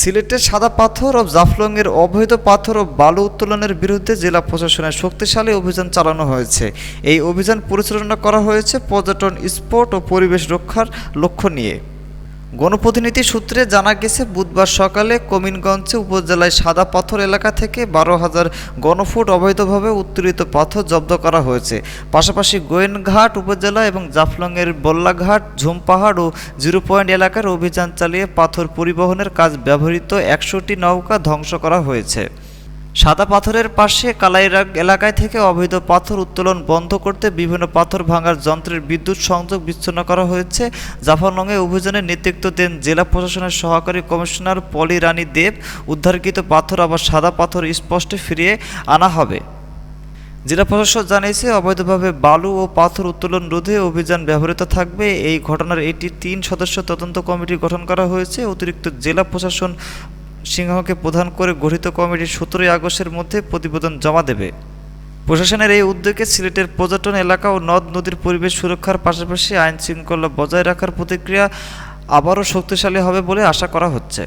সিলেটের সাদা পাথর ও জাফলংয়ের অবৈধ পাথর ও বালু উত্তোলনের বিরুদ্ধে জেলা প্রশাসনের শক্তিশালী অভিযান চালানো হয়েছে। এই অভিযান পরিচালনা করা হয়েছে পর্যটন স্পট ও পরিবেশ রক্ষার লক্ষ্য নিয়ে। গণপ্রতিনিধি সূত্রে জানা গেছে, বুধবার সকালে কমিনগঞ্জে উপজেলায় সাদা পাথর এলাকা থেকে বারো হাজার গণফুট অবৈধভাবে উত্তোলিত পাথর জব্দ করা হয়েছে। পাশাপাশি গোয়েনঘাট উপজেলা এবং জাফলংয়ের বল্লাঘাট, ঝুমপাহাড় ও জিরো পয়েন্ট এলাকার অভিযান চালিয়ে পাথর পরিবহনের কাজ ব্যবহৃত একশোটি নৌকা ধ্বংস করা হয়েছে। সাদা পাথরের পাশে কালাইরাগ এলাকায় থেকে অবৈধ পাথর উত্তোলন বন্ধ করতে বিভিন্ন পাথর ভাঙার যন্ত্রের বিদ্যুৎ সংযোগ বিচ্ছিন্ন করা হয়েছে। জাফলংয়ে অভিযানে নেতৃত্ব দেন জেলা প্রশাসনের সহকারী কমিশনার পলি রানী দেব। উদ্ধারকৃত পাথর আবার সাদা পাথর স্পষ্টে ফিরিয়ে আনা হবে। জেলা প্রশাসন জানিয়েছে, অবৈধভাবে বালু ও পাথর উত্তোলন রোধে অভিযান ব্যবহৃত থাকবে। এই ঘটনার এটি তিন সদস্য তদন্ত কমিটি গঠন করা হয়েছে। অতিরিক্ত জেলা প্রশাসন সিংহকে প্রধান করে গঠিত কমিটি সতেরোই আগস্টের মধ্যে প্রতিবেদন জমা দেবে। প্রশাসনের এই উদ্যোগে সিলেটের পর্যটন এলাকা ও নদ নদীর পরিবেশ সুরক্ষার পাশাপাশি আইন শৃঙ্খলা বজায় রাখার প্রতিক্রিয়া আবারও শক্তিশালী হবে বলে আশা করা হচ্ছে।